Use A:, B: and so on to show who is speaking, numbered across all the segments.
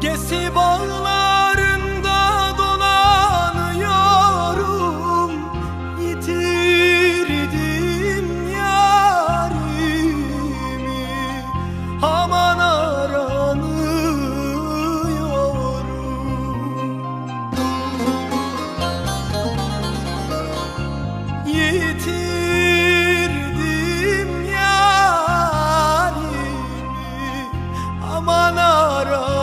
A: Gesi bağlarında dolanıyorum. Yitirdim yarimi. Aman aranıyorum. Yitirdim aman aram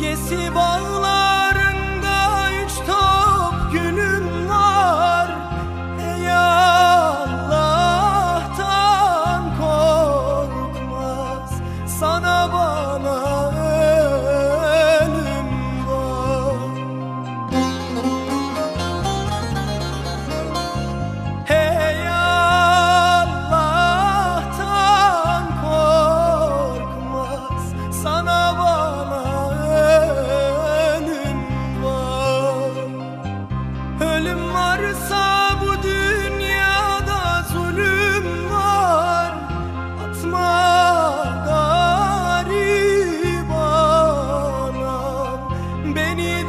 A: Gesi bağlarında üç top gülüm var. Ey Allah'tan korkmaz Sana bana ölüm var. Hey Allah'tan korkmaz Sana bana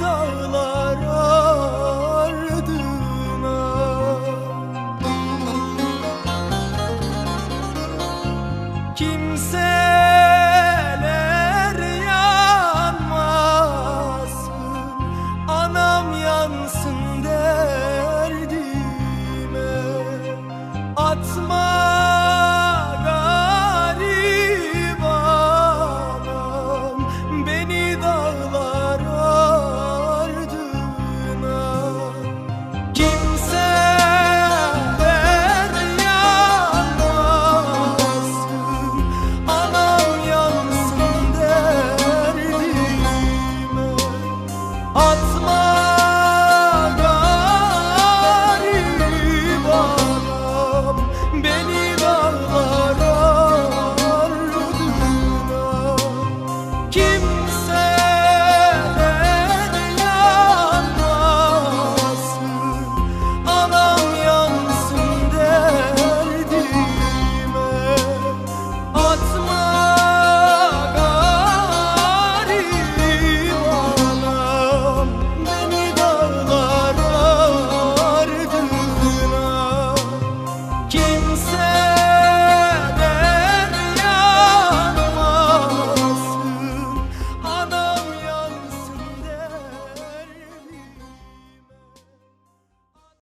A: dağlar ardına. Kimseler yanmasın Anam yansın derdime. Atma garip Beni dağlar